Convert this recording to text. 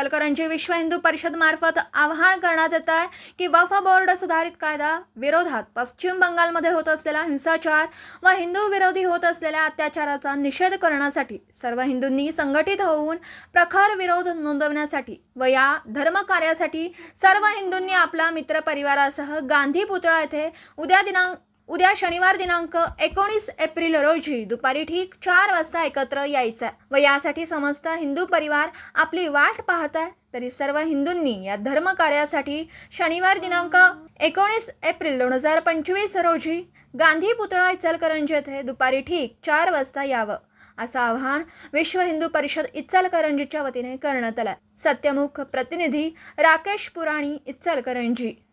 इचलकरंजी विश्व हिंदू परिषद मार्फत आवाहन करण्यात येत आहे की वफा बोर्ड सुधारित कायदा विरोधात पश्चिम बंगालमध्ये होत असलेला हिंसाचार व हिंदू विरोधी होत असलेल्या अत्याचाराचा निषेध करण्यासाठी सर्व हिंदूंनी संघटित होऊन प्रखर विरोध नोंदवण्यासाठी व या धर्मकार्यासाठी सर्व हिंदूंनी आपला मित्रपरिवारासह गांधी पुतळा येथे उद्या दिनांक उद्या शनिवार दिनांक एकोणीस एप्रिल रोजी दुपारी ठीक चार वाजता एकत्र यायचं आहे व यासाठी समस्त हिंदू परिवार आपली वाट पाहत आहे तरी सर्व हिंदूंनी या धर्मकार्यासाठी शनिवार दिनांक एकोणीस एप्रिल दोन हजार पंचवीस रोजी गांधी पुतळा इचलकरंजी येथे दुपारी ठीक चार वाजता यावं असं आवाहन विश्व हिंदू परिषद इचलकरंजीच्या वतीने करण्यात आलं सत्यमुख प्रतिनिधी राकेश पुराणी इचलकरंजी.